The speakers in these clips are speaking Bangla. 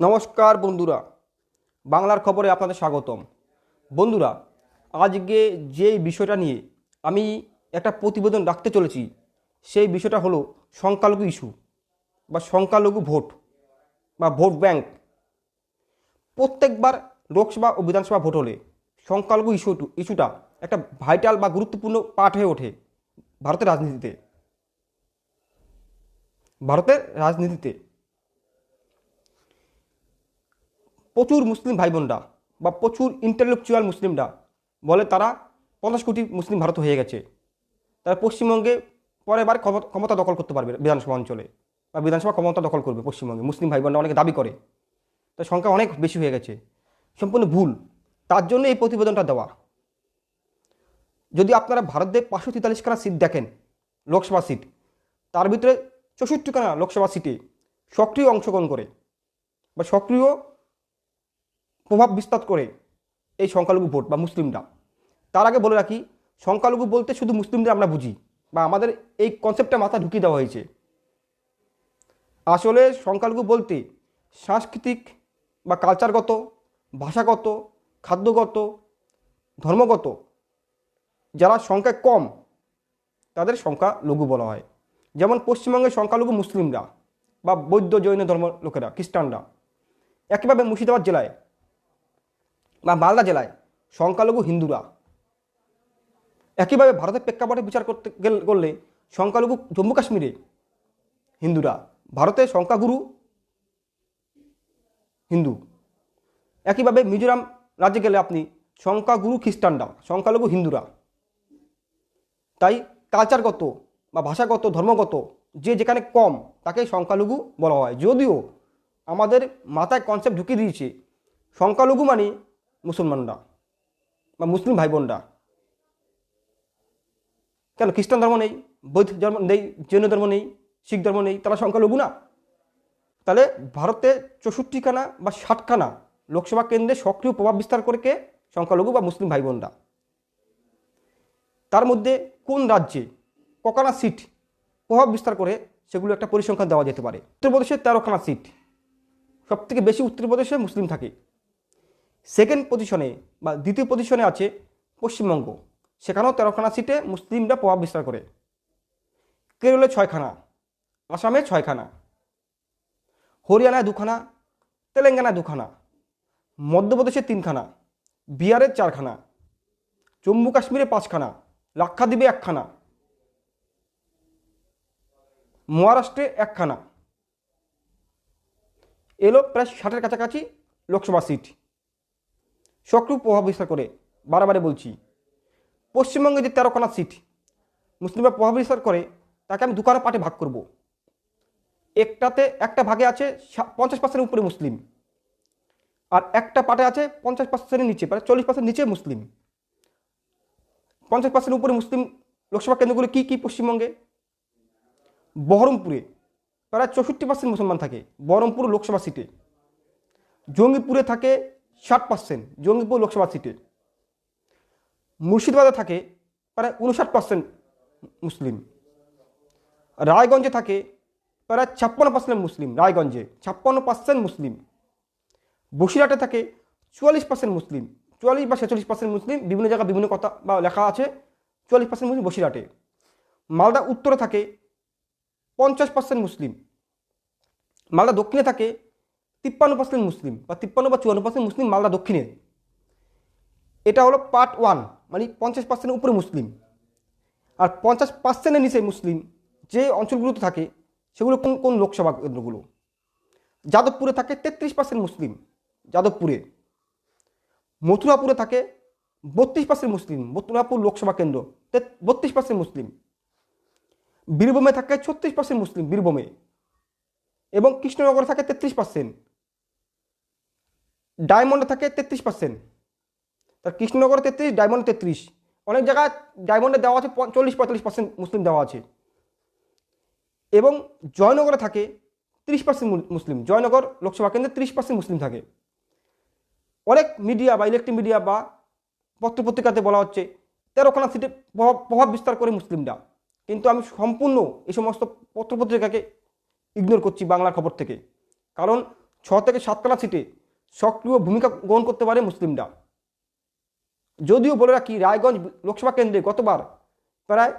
নমস্কার বন্ধুরা, বাংলার খবরে আপনাদের স্বাগতম। বন্ধুরা, আজকে যে বিষয়টা নিয়ে আমি একটা প্রতিবেদন রাখতে চলেছি, সেই বিষয়টা হলো সংখ্যালঘু ইস্যু বা সংখ্যালঘু ভোট বা ভোট ব্যাংক। প্রত্যেকবার লোকসভা ও বিধানসভা ভোট হলে সংখ্যালঘু ইস্যু ইস্যুটা একটা ভাইটাল বা গুরুত্বপূর্ণ পাঠ হয়ে ওঠে ভারতের রাজনীতিতে। ভারতের রাজনীতিতে প্রচুর মুসলিম ভাই বোনরা বা প্রচুর ইন্টালেকচুয়াল মুসলিমরা বলে তারা পঞ্চাশ কোটি মুসলিম ভারত হয়ে গেছে। তারা পশ্চিমবঙ্গে পরের বার ক্ষমতা- দখল করতে পারবে বিধানসভা অঞ্চলে বা বিধানসভা ক্ষমতা দখল করবে পশ্চিমবঙ্গে। মুসলিম ভাই বোনরা অনেকে দাবি করে। তার সংখ্যা অনেক বেশি হয়ে গেছে। সম্পূর্ণ ভুল। তার জন্য এই প্রতিবেদনটা দেওয়া। যদি আপনারা ভারতের পাঁচশো তেতাল্লিশখানা সিট দেখেন, লোকসভা সিট তার ভিতরে চৌষট্টিখানা লোকসভা সিটে সক্রিয় অংশগ্রহণ করে বা সক্রিয় প্রভাব বিস্তার করে এই সংখ্যালঘু ভোট বা মুসলিমরা। তার আগে বলে রাখি, সংখ্যালঘু বলতে শুধু মুসলিমদের আমরা বুঝি বা আমাদের এই কনসেপ্টটা মাথা ঢুকিয়ে দেওয়া হয়েছে। আসলে সংখ্যালঘু বলতে সাংস্কৃতিক বা কালচারগত ভাষাগত, খাদ্যগত, ধর্মগত, যারা সংখ্যায় কম, তাদের সংখ্যা লঘু বলা হয়। যেমন পশ্চিমবঙ্গের সংখ্যালঘু মুসলিমরা বা বৌদ্ধ, জৈন ধর্ম লোকেরা, খ্রিস্টানরা। একইভাবে মুর্শিদাবাদ জেলায় বা মালদা জেলায় সংখ্যালঘু হিন্দুরা। একইভাবে ভারতের প্রেক্ষাপটে বিচার করতে গেল- করলে সংখ্যালঘু জম্মু কাশ্মীরে হিন্দুরা ভারতের সংখ্যাগুরু হিন্দু। একইভাবে মিজোরাম রাজ্যে গেলে আপনি সংখ্যাগুরু খ্রিস্টানরা, সংখ্যালঘু হিন্দুরা। তাই কালচারগত বা ভাষাগত, ধর্মগত যে যেখানে কম, তাকে সংখ্যালঘু বলা হয়। যদিও আমাদের মাথায় কনসেপ্ট ঢুকিয়ে দিয়েছে, সংখ্যালঘু মানে মুসলমানরা বা মুসলিম ভাই বোনরা কেন? খ্রিস্টান ধর্ম নেই, বৌদ্ধ ধর্ম নেই, জৈন ধর্ম নেই, শিখ ধর্ম নেই, তারা সংখ্যালঘু না। তাহলে ভারতে চৌষট্টিখানা বা ষাটখানা লোকসভা কেন্দ্রে সক্রিয় প্রভাব বিস্তার করে কে? সংখ্যালঘু বা মুসলিম ভাই বোনরা তার মধ্যে কোন রাজ্যে কখানা সিট প্রভাব বিস্তার করে সেগুলো একটা পরিসংখ্যান দেওয়া যেতে পারে। উত্তরপ্রদেশে তেরোখানা সিট। সবথেকে বেশি উত্তরপ্রদেশে মুসলিম থাকে। সেকেন্ড পজিশনে বা দ্বিতীয় পজিশনে আছে পশ্চিমবঙ্গ। সেখানেও তেরোখানা সিটে মুসলিমরা প্রভাব বিস্তার করে। কেরলে ছয়খানা, আসামে ছয়খানা, হরিয়ানায় দুখানা, তেলেঙ্গানায় দুখানা, মধ্যপ্রদেশে তিনখানা, বিহারে চারখানা, জম্মু কাশ্মীরে পাঁচখানা, লাক্ষাদ্বীপে একখানা, মহারাষ্ট্রে একখানা। এলো প্রায় ষাটের কাছাকাছি লোকসভা সিট সক্রিয় প্রভাব বিস্তার করে বারবারে বলছি। পশ্চিমবঙ্গে যে তেরোখানা সিট মুসলিমরা প্রভাব বিস্তার করে, তাকে আমি দুখানা পার্টে ভাগ করব। একটাতে একটা ভাগে আছে পঞ্চাশ পার্সেন্টের উপরে মুসলিম। আর একটা পার্টে আছে পঞ্চাশ পার্সেন্টের নিচে প্রায় চল্লিশ পার্সেন্ট নিচে মুসলিম। পঞ্চাশ পার্সেন্ট উপরে মুসলিম লোকসভা কেন্দ্রগুলি কী কী পশ্চিমবঙ্গে? বহরমপুরে প্রায় চৌষট্টি পার্সেন্ট মুসলমান থাকে, বহরমপুর লোকসভা সিটে জঙ্গিপুরে থাকে ষাট পার্সেন্ট জঙ্গিপুর লোকসভা সিটে। মুর্শিদাবাদে থাকে প্রায় উনষাট পার্সেন্ট মুসলিম। রায়গঞ্জে থাকে প্রায় ছাপ্পান্ন পার্সেন্ট মুসলিম, রায়গঞ্জে ছাপ্পান্ন পার্সেন্ট মুসলিম। বসিরহাটে থাকে চুয়াল্লিশ পার্সেন্ট মুসলিম, চুয়াল্লিশ বা ছেচল্লিশ পার্সেন্ট মুসলিম, বিভিন্ন জায়গায় বিভিন্ন কথা বা লেখা আছে, চুয়াল্লিশ পার্সেন্ট মুসলিম বসিরহাটে। মালদা উত্তরে থাকে পঞ্চাশ পার্সেন্ট মুসলিম। মালদা দক্ষিণে থাকে তিপ্পান্ন পার্সেন্ট মুসলিম বা তিপ্পান্ন বা চুয়ান্ন পার্সেন্ট মুসলিম মালদা দক্ষিণে। এটা হলো পার্ট ওয়ান মানে পঞ্চাশ পার্সেন্টের উপরে মুসলিম। আর পঞ্চাশ পার্সেন্টের নিচে মুসলিম যে অঞ্চলগুলোতে থাকে, সেগুলো কোন কোন লোকসভা কেন্দ্রগুলো? যাদবপুরে থাকে তেত্রিশ পার্সেন্ট মুসলিম, যাদবপুরে। মথুরাপুরে থাকে বত্রিশ পার্সেন্ট মুসলিম, মথুরাপুর লোকসভা কেন্দ্র বত্রিশ পার্সেন্ট মুসলিম। বীরভূমে থাকে ছত্রিশ পার্সেন্ট মুসলিম বীরভূমে। এবং কৃষ্ণনগরে থাকে তেত্রিশ পার্সেন্ট ডায়মন্ডে থাকে তেত্রিশ পার্সেন্ট তার কৃষ্ণনগরে তেত্রিশ, ডায়মন্ড তেত্রিশ। অনেক জায়গায় ডায়মন্ডে দেওয়া আছে চল্লিশ পঁয়তাল্লিশ পার্সেন্ট মুসলিম দেওয়া আছে। এবং জয়নগরে থাকে তিরিশ পার্সেন্ট মুসলিম। জয়নগর লোকসভা কেন্দ্রে তিরিশ পার্সেন্ট মুসলিম থাকে। অনেক মিডিয়া বা ইলেকট্রিক মিডিয়া বা পত্রপত্রিকাতে বলা হচ্ছে তেরোখানা সিটে প্রভাব প্রভাব বিস্তার করে মুসলিমরা। কিন্তু আমি সম্পূর্ণ এই সমস্ত পত্রপত্রিকাকে ইগনোর করছি বাংলার খবর থেকে। কারণ ছ থেকে সাতখানা সিটে সক্রিয় ভূমিকা গ্রহণ করতে পারে মুসলিমরা। যদিও বলে রাখি, রায়গঞ্জ লোকসভা কেন্দ্রে গতবার প্রায়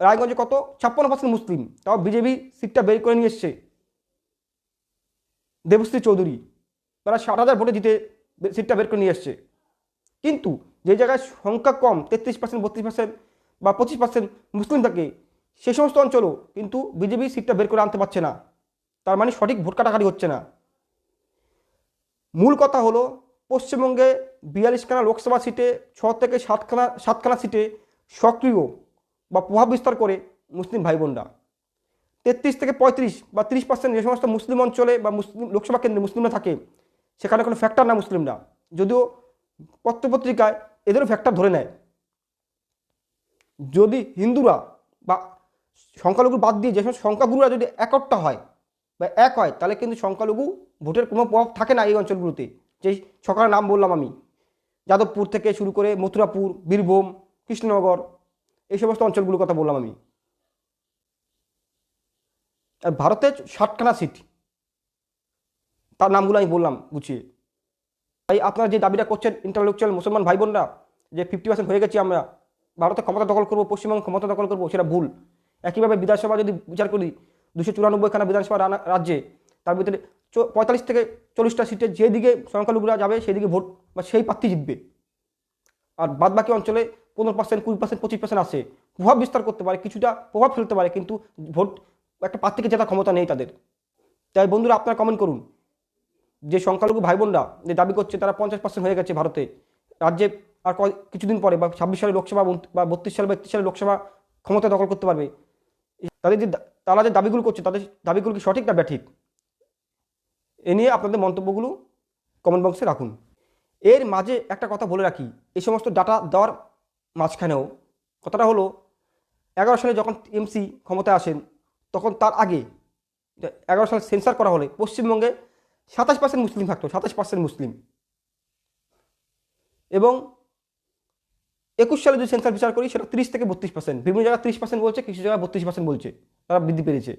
রায়গঞ্জে কত? ছাপ্পান্ন পার্সেন্ট মুসলিম। তাও বিজেপি সিটটা বের করে নিয়ে এসছে। দেবশ্রী চৌধুরী প্রায় ষাট হাজার ভোটে জিতে সিটটা বের করে নিয়ে এসছে। কিন্তু যে জায়গায় সংখ্যা কম, তেত্রিশ পার্সেন্ট বত্রিশ পার্সেন্ট বা পঁচিশ পার্সেন্ট মুসলিম থাকে, সে সমস্ত অঞ্চলও কিন্তু বিজেপি সিটটা বের করে আনতে পারছে না। তার মানে সঠিক ভোট কাটাকাটি হচ্ছে না। মূল কথা হলো, পশ্চিমবঙ্গে বিয়াল্লিশখানা লোকসভা সিটে ছ থেকে সাতখানা সাতখানা সিটে সক্রিয় বা প্রভাব বিস্তার করে মুসলিম ভাই বোনরা তেত্রিশ থেকে পঁয়ত্রিশ বা তিরিশ পার্সেন্ট যে সমস্ত মুসলিম অঞ্চলে বা মুসলিম লোকসভা কেন্দ্রে মুসলিমরা থাকে, সেখানে কোনো ফ্যাক্টর না মুসলিমরা। যদিও পত্রপত্রিকায় এদেরও ফ্যাক্টর ধরে নেয়। যদি হিন্দুরা বা সংখ্যালঘু বাদ দিয়ে যে সমস্ত সংখ্যাগুরুরা যদি একটা হয় বা এক হয়, তাহলে কিন্তু সংখ্যালঘু ভোটের কোনো প্রভাব থাকে না এই অঞ্চলগুলোতে। যেই সকালের নাম বললাম আমি। যাদবপুর থেকে শুরু করে মথুরাপুর, বীরভূম, কৃষ্ণনগর, এই সমস্ত অঞ্চলগুলোর কথা বললাম আমি। আর ভারতে ষাটখানা সিট। তার নামগুলো আমি বললাম গুছিয়ে। তাই আপনারা যে দাবিটা করছেন ইন্টারলেকচুয়াল মুসলমান ভাই বোনরা যে ফিফটি পার্সেন্ট হয়ে গেছি আমরা, ভারতে ক্ষমতা দখল করব, পশ্চিমবঙ্গ ক্ষমতা দখল করব, সেটা ভুল। একইভাবে বিধানসভা যদি বিচার করি, দুশো চুরানব্বইখানা বিধানসভা রাজ্যে, তার ভিতরে পঁয়তাল্লিশ থেকে চল্লিশটা সিটে যেদিকে সংখ্যালঘুরা যাবে, সেদিকে ভোট বা সেই প্রার্থী জিতবে। আর বাদবাকি অঞ্চলে পনেরো পার্সেন্ট কুড়ি পার্সেন্ট পঁচিশ পার্সেন্ট আসে প্রভাব বিস্তার করতে পারে, কিছুটা প্রভাব ফেলতে পারে, কিন্তু ভোট একটা প্রার্থীকে জেতার ক্ষমতা নেই তাদের। তাই বন্ধুরা, আপনারা কমেন্ট করুন। যে সংখ্যালঘু ভাই বোনরা যে দাবি করছে, তারা পঞ্চাশ পার্সেন্ট হয়ে গেছে ভারতে। রাজ্যে আর কিছুদিন পরে বা ছাব্বিশ সালে লোকসভা, বা বত্রিশ সালে বা একত্রিশ সালে লোকসভা ক্ষমতা দখল করতে পারবে। তাদের যে তারা যে দাবিগুলো করছে, তাদের দাবিগুলো কি সঠিক না ব্যাঠিক? এ নিয়ে আপনাদের মন্তব্যগুলো কমেন্ট বক্সে রাখুন। এর মাঝে একটা কথা বলে রাখি এই সমস্ত ডাটা দেওয়ার মাঝখানেও কথাটা হলো, এগারো সালে যখন এমসি ক্ষমতায় আসেন, তখন তার আগে এগারো সালে সেন্সার করা হলে পশ্চিমবঙ্গে সাতাশ পার্সেন্ট মুসলিম থাকতো, সাতাশ পার্সেন্ট মুসলিম। এবং একুশ সালে যদি সেন্সার বিচার করি, সেটা তিরিশ থেকে বত্রিশ পার্সেন্ট বিভিন্ন জায়গায় তিরিশ পার্সেন্ট বলছে, কিছু জায়গায় বত্রিশ পার্সেন্ট বলছে, তারা বৃদ্ধি পেয়েছে।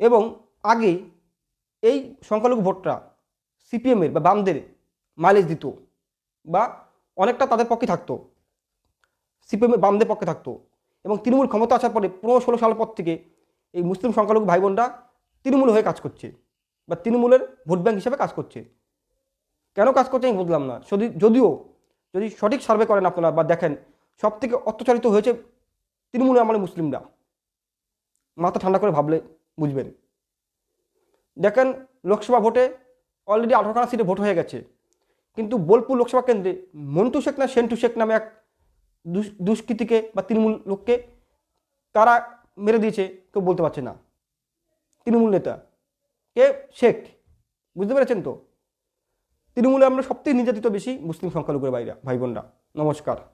এবং আগে এই সংখ্যালঘু ভোটটা সিপিএমের বা বামদের মাইলেজ দিত বা অনেকটা তাদের পক্ষে থাকতো, সিপিএমের বামদের পক্ষে থাকতো এবং তৃণমূল ক্ষমতা আসার পরে পনেরো ষোলো সাল পর থেকে এই মুসলিম সংখ্যালঘু ভাই বোনরা তৃণমূল হয়ে কাজ করছে বা তৃণমূলের ভোট ব্যাংক হিসাবে কাজ করছে। কেন কাজ করছে আমি বুঝলাম না। যদি, যদিও, যদি সঠিক সার্ভে করেন আপনারা বা দেখেন সব থেকে অত্যাচারিত হয়েছে তৃণমূলে আমাদের মুসলিমরা। মাথা ঠান্ডা করে ভাবলে বুঝবেন। দেখেন লোকসভা ভোটে অলরেডি আঠারোখানা সিটে ভোট হয়ে গেছে। কিন্তু বোলপুর লোকসভা কেন্দ্রে মন্টু শেখ না সেন্টু শেখ নামে এক দুষ- দুষ্কৃতীকে বা তৃণমূল লোককে তারা মেরে দিয়েছে, কেউ বলতে পারছে না। তৃণমূল নেতা। কে? শেখ। বুঝতে পেরেছেন তো? তৃণমূলে আমরা সবথেকে নির্যাতিত বেশি মুসলিম সংখ্যালঘুর বাইরা ভাই বোনরা নমস্কার।